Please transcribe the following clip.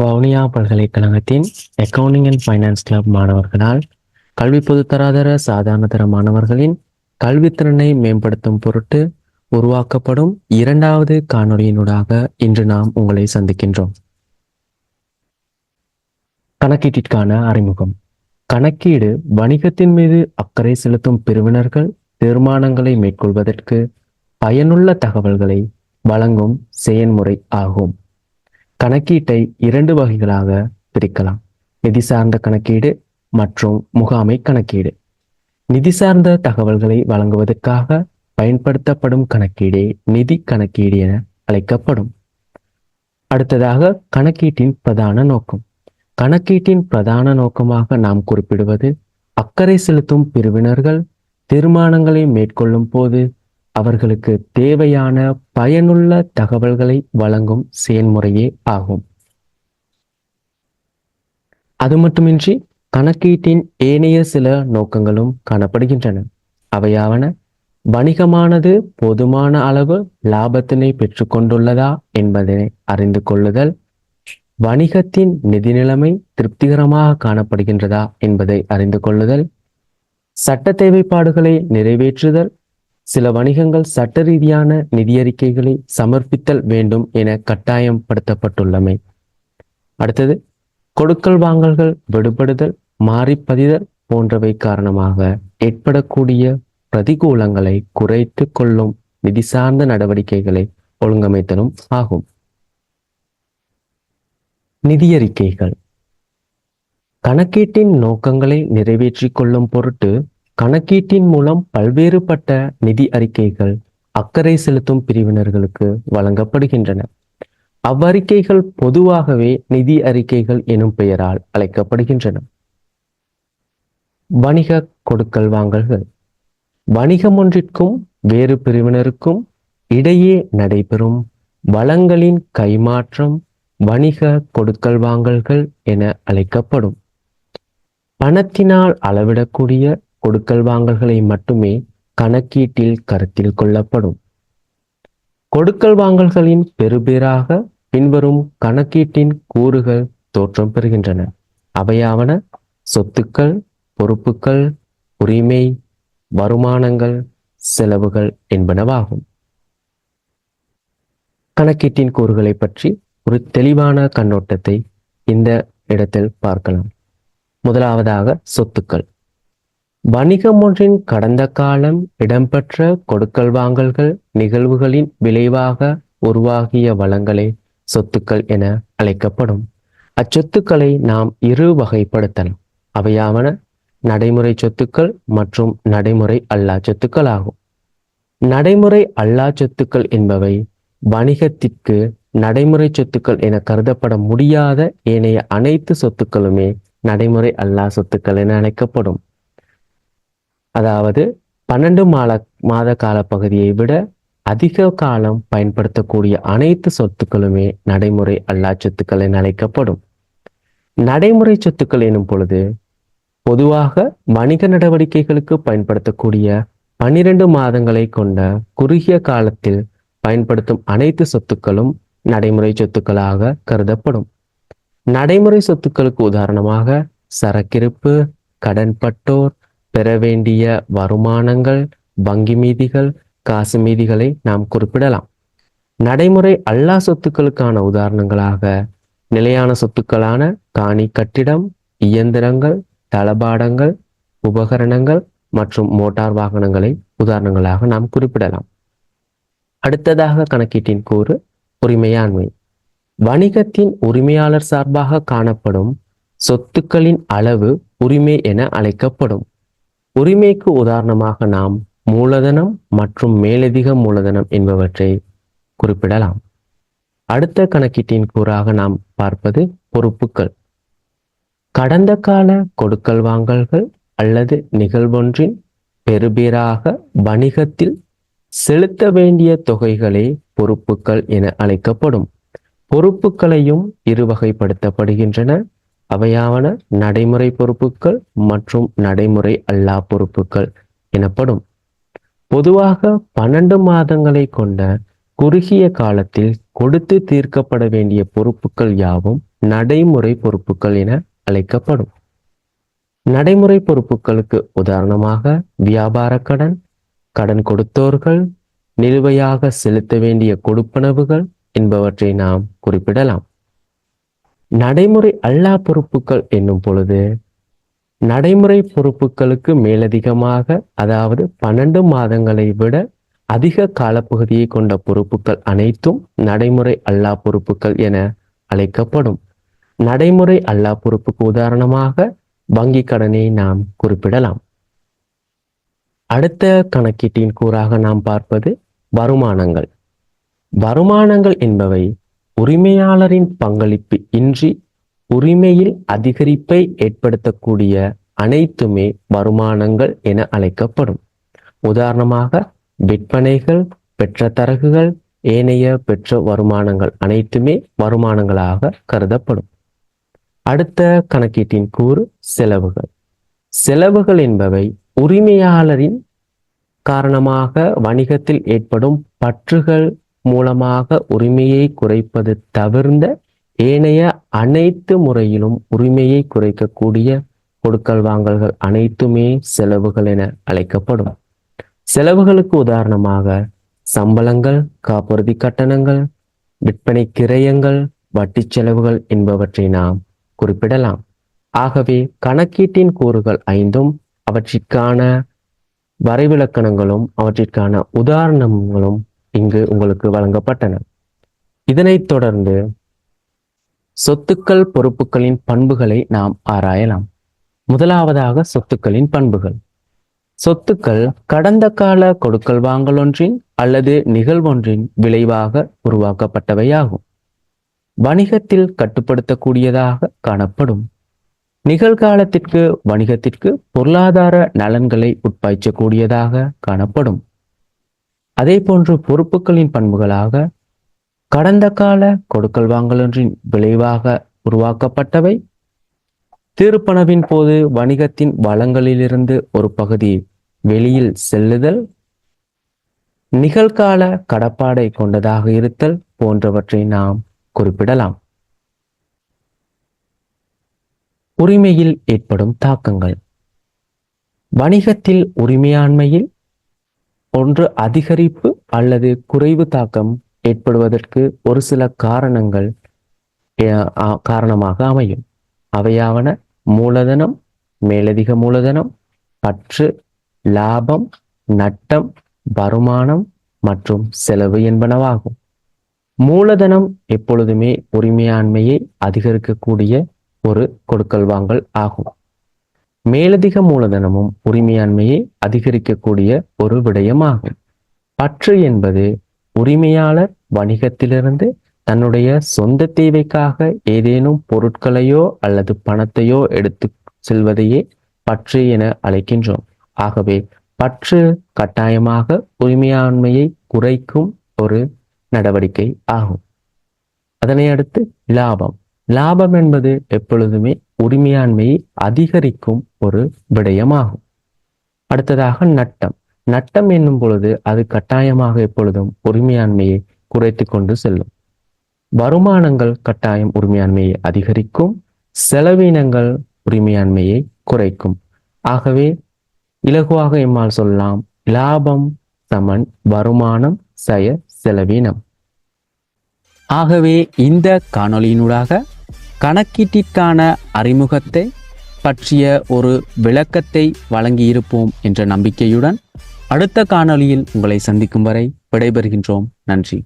வவுனியா பல்கலைக்கழகத்தின் accounting and finance club மாணவர்களால் கல்வி பொதுத்தராதர சாதாரணதர மாணவர்களின் கல்வித்திறனை மேம்படுத்தும் பொருட்டு உருவாக்கப்படும் இரண்டாவது காணொலியினூடாக இன்று நாம் உங்களை சந்திக்கின்றோம். கணக்கீட்டிற்கான அறிமுகம். கணக்கீடு வணிகத்தின் மீது அக்கறை செலுத்தும் பிரிவினர்கள் தீர்மானங்களை மேற்கொள்வதற்கு பயனுள்ள தகவல்களை வழங்கும் செயன்முறை ஆகும். கணக்கீட்டை இரண்டு வகைகளாக பிரிக்கலாம். நிதி சார்ந்த கணக்கீடு மற்றும் முகாமை கணக்கீடு. நிதி சார்ந்த தகவல்களை வழங்குவதற்காக பயன்படுத்தப்படும் கணக்கீடே நிதி கணக்கீடு என அழைக்கப்படும். அடுத்ததாக கணக்கீட்டின் பிரதான நோக்கம். கணக்கீட்டின் பிரதான நோக்கமாக நாம் குறிப்பிடுவது அக்கறை செலுத்தும் பிரிவினர்கள் தீர்மானங்களை மேற்கொள்ளும் போது அவர்களுக்கு தேவையான பயனுள்ள தகவல்களை வழங்கும் செயல்முறையே ஆகும். அது மட்டுமின்றி கணக்கீட்டின் ஏனைய சில நோக்கங்களும் காணப்படுகின்றன. அவையாவன வணிகமானது போதுமான அளவு லாபத்தினை பெற்றுக்கொண்டுள்ளதா என்பதை அறிந்து கொள்ளுதல் வணிகத்தின் நிதி நிலைமை திருப்திகரமாக காணப்படுகின்றதா என்பதை அறிந்து கொள்ளுதல் சட்ட தேவைப்பாடுகளை நிறைவேற்றுதல் சில வணிகங்கள் சட்ட ரீதியான நிதியறிக்கைகளை சமர்ப்பித்தல் வேண்டும் என கட்டாயம் படுத்தப்பட்டுள்ளமை அடுத்தது கொடுக்கல் வாங்கல்கள் விடுபடுதல் மாறிப்பதிதல் போன்றவை காரணமாக ஏற்படக்கூடிய பிரதிகூலங்களை குறைத்து கொள்ளும் நிதி சார்ந்த நடவடிக்கைகளை ஒழுங்கமைத்தலும் ஆகும். நிதியறிக்கைகள். கணக்கீட்டின் நோக்கங்களை நிறைவேற்றிக் கொள்ளும் பொருட்டு கணக்கீட்டின் மூலம் பல்வேறுபட்ட நிதி அறிக்கைகள் அக்கறை செலுத்தும் பிரிவினர்களுக்கு வழங்கப்படுகின்றன. அவ்வறிக்கைகள் பொதுவாகவே நிதி அறிக்கைகள் எனும் பெயரால் அழைக்கப்படுகின்றன. வணிக கொடுக்கல் வாங்கல்கள். வணிகம் ஒன்றிற்கும் வேறு பிரிவினருக்கும் இடையே நடைபெறும் வளங்களின் கைமாற்றம் வணிக கொடுக்கல் வாங்கல்கள் என அழைக்கப்படும். பணத்தினால் அளவிடக்கூடிய கொடுக்கல் வாங்கல்களை மட்டுமே கணக்கீட்டில் கருத்தில் கொள்ளப்படும். கொடுக்கல் வாங்கல்களின் பெறுபேறாக பின்வரும் கணக்கீட்டின் கூறுகள் தோற்றம் பெறுகின்றன. அவையாவன சொத்துக்கள் பொறுப்புகள் உரிமை வருமானங்கள் செலவுகள் என்பனவாகும். கணக்கீட்டின் கூறுகளை பற்றி ஒரு தெளிவான கண்ணோட்டத்தை இந்த இடத்தில் பார்க்கலாம். முதலாவதாக சொத்துக்கள். வணிகம் ஒன்றின் கடந்த காலம் இடம்பெற்ற கொடுக்கல் வாங்கல்கள் நிகழ்வுகளின் விளைவாக உருவாகிய வளங்களே சொத்துக்கள் என அழைக்கப்படும். அச்சொத்துக்களை நாம் இரு வகைப்படுத்தலாம். அவையாவன நடைமுறை சொத்துக்கள் மற்றும் நடைமுறை அல்லா சொத்துக்கள் ஆகும் நடைமுறை அல்லா சொத்துக்கள் என்பவை வணிகத்திற்கு நடைமுறை சொத்துக்கள் என கருதப்பட முடியாத ஏனைய அனைத்து சொத்துக்களுமே நடைமுறை அல்லா சொத்துக்கள் என அழைக்கப்படும். அதாவது பன்னெண்டு மாத மாத கால பகுதியை விட அதிக காலம் பயன்படுத்தக்கூடிய அனைத்து சொத்துக்களுமே நடைமுறை அல்லா சொத்துக்கள் என அழைக்கப்படும். நடைமுறை சொத்துக்கள் எனும் பொழுது பொதுவாக வணிக நடவடிக்கைகளுக்கு பயன்படுத்தக்கூடிய பன்னிரண்டு மாதங்களை கொண்ட குறுகிய காலத்தில் பயன்படுத்தும் அனைத்து சொத்துக்களும் நடைமுறை சொத்துக்களாக கருதப்படும். நடைமுறை சொத்துக்களுக்கு உதாரணமாக சரக்கிருப்பு கடன்பட்டோர் பெற வேண்டிய வருமானங்கள் வங்கி மீதிகள் காசு மீதிகளை நாம் குறிப்பிடலாம். நடைமுறை அல்லா சொத்துக்களுக்கான உதாரணங்களாக நிலையான சொத்துக்களான காணி கட்டிடம் இயந்திரங்கள் தளபாடங்கள் உபகரணங்கள் மற்றும் மோட்டார் வாகனங்களை உதாரணங்களாக நாம் குறிப்பிடலாம். அடுத்ததாக கணக்கீட்டின் கூறு உரிமையாண்மை. வணிகத்தின் உரிமையாளர் சார்பாக காணப்படும் சொத்துக்களின் அளவு உரிமை என அழைக்கப்படும். உரிமைக்கு உதாரணமாக நாம் மூலதனம் மற்றும் மேலதிக மூலதனம் என்பவற்றை குறிப்பிடலாம். அடுத்த கணக்கீட்டின் கூறாக நாம் பார்ப்பது பொறுப்புகள் கடந்த கால கொடுக்கல் வாங்கல்கள் அல்லது நிகழ்வொன்றின் பெறுபேறாக வணிகத்தில் செலுத்த வேண்டிய தொகைகளே பொறுப்புகள் என அழைக்கப்படும். பொறுப்புகளையும் இருவகைப்படுத்தப்படுகின்றன. அவையாவன நடைமுறை பொறுப்புகள் மற்றும் நடைமுறை அல்லா பொறுப்புகள் எனப்படும். பொதுவாக பன்னெண்டு மாதங்களை கொண்ட குறுகிய காலத்தில் கொடுத்து தீர்க்கப்பட வேண்டிய பொறுப்புகள் யாவும் நடைமுறை பொறுப்புகள் என அழைக்கப்படும். நடைமுறை பொறுப்புகளுக்கு உதாரணமாக வியாபார கடன் கடன் கொடுத்தோர்கள் நிலுவையாக செலுத்த வேண்டிய கொடுப்பனவுகள் என்பவற்றை நாம் குறிப்பிடலாம். நடைமுறை அல்லா பொறுப்புகள் என்னும் பொழுது நடைமுறை பொறுப்புகளுக்கு மேலதிகமாக அதாவது பன்னெண்டு மாதங்களை விட அதிக காலப்பகுதியை கொண்ட பொறுப்புகள் அனைத்தும் நடைமுறை அல்லா பொறுப்புகள் என அழைக்கப்படும். நடைமுறை அல்லா பொறுப்புக்கு உதாரணமாக வங்கி கடனை நாம் குறிப்பிடலாம். அடுத்த கணக்கீட்டின் கூறாக நாம் பார்ப்பது வருமானங்கள். வருமானங்கள் என்பவை உரிமையாளரின் பங்களிப்பு இன்றி உரிமையில் அதிகரிப்பை ஏற்படுத்தக்கூடிய அனைத்துமே வருமானங்கள் என அழைக்கப்படும். உதாரணமாக விற்பனைகள் பெற்ற தரகுகள் ஏனைய பெற்ற வருமானங்கள் அனைத்துமே வருமானங்களாக கருதப்படும். அடுத்த கணக்கீட்டின் கூறு செலவுகள். செலவுகள் என்பவை உரிமையாளரின் காரணமாக வணிகத்தில் ஏற்படும் பற்றுகள் மூலமாக உரிமையை குறைப்பது தவிர்ந்த ஏனைய அனைத்து முறையிலும் உரிமையை குறைக்கக்கூடிய கொடுக்கல் வாங்கல்கள் அனைத்துமே செலவுகள் என அழைக்கப்படும். செலவுகளுக்கு உதாரணமாக சம்பளங்கள் காப்புறுதி கட்டணங்கள் விற்பனை கிரயங்கள் வட்டி செலவுகள் என்பவற்றை நாம் குறிப்பிடலாம். ஆகவே கணக்கீட்டின் கூறுகள் ஐந்தும் அவற்றிற்கான வரைவிலக்கணங்களும் அவற்றிற்கான உதாரணங்களும் இங்கு உங்களுக்கு வழங்கப்பட்டன. இதனைத் தொடர்ந்து சொத்துக்கள் பொறுப்புகளின் பண்புகளை நாம் ஆராயலாம். முதலாவதாக சொத்துக்களின் பண்புகள். சொத்துக்கள் கடந்த கால கொடுக்கல் வாங்கலொன்றின் அல்லது நிகழ்வொன்றின் விளைவாக உருவாக்கப்பட்டவையாகும். வணிகத்தில் கட்டுப்படுத்தக்கூடியதாக காணப்படும். நிகழ்காலத்திற்கு வணிகத்திற்கு பொருளாதார நலன்களை உட்பாய்ச்சக்கூடியதாக காணப்படும். அதே போன்று பொறுப்புகளின் பண்புகளாக கடந்த கால கொடுக்கல் வாங்கலொன்றின் விளைவாக உருவாக்கப்பட்டவை. தீர்ப்பனவின் போது வணிகத்தின் வளங்களிலிருந்து ஒரு பகுதி வெளியில் செல்லுதல். நிகழ்கால கடப்பாடை கொண்டதாக இருத்தல் போன்றவற்றை நாம் குறிப்பிடலாம். உரிமையில் ஏற்படும் தாக்கங்கள். வணிகத்தில் உரிமையாண்மையில் ஒன்று அதிகரிப்பு அல்லது குறைவு தாக்கம் ஏற்படுவதற்கு ஒரு சில காரணங்கள் ஆ, காரணமாக அமையும். அவையாவன மூலதனம் மேலதிக மூலதனம் பற்று லாபம் நட்டம் வருமானம் மற்றும் செலவு என்பனவாகும். மூலதனம் எப்பொழுதுமே உரிமையாண்மையை அதிகரிக்கக்கூடிய ஒரு கொடுக்கல் வாங்கல் ஆகும். மேலதிக மூலதனமும் உரிமையாண்மையை அதிகரிக்கக்கூடிய ஒரு விடயமாகும். பற்று என்பது உரிமையாளர் வணிகத்திலிருந்து தன்னுடைய சொந்த தேவைக்காக ஏதேனும் பொருட்களையோ அல்லது பணத்தையோ எடுத்து செல்வதையே பற்று என அழைக்கின்றோம். ஆகவே பற்று கட்டாயமாக உரிமையாண்மையை குறைக்கும் ஒரு நடவடிக்கை ஆகும். அதனை அடுத்து லாபம். லாபம் என்பது எப்பொழுதுமே உரிமையாண்மையை அதிகரிக்கும் ஒரு விடயமாகும். அடுத்ததாக நட்டம். நட்டம் என்னும் பொழுது அது கட்டாயமாக எப்பொழுதும் உரிமையாண்மையை குறைத்து கொண்டு செல்லும். வருமானங்கள் கட்டாயம் உரிமையாண்மையை அதிகரிக்கும் செலவினங்கள் உரிமையாண்மையை குறைக்கும். ஆகவே இலகுவாக எம்மால் சொல்லலாம் லாபம் சமன் வருமானம் சய செலவினம். ஆகவே இந்த காணொளியினூடாக கணக்கீட்டிற்கான அறிமுகத்தை பற்றிய ஒரு விளக்கத்தை வழங்கியிருப்போம் என்ற நம்பிக்கையுடன் அடுத்த காணொளியில் உங்களை சந்திக்கும் வரை விடைபெறுகின்றோம். நன்றி.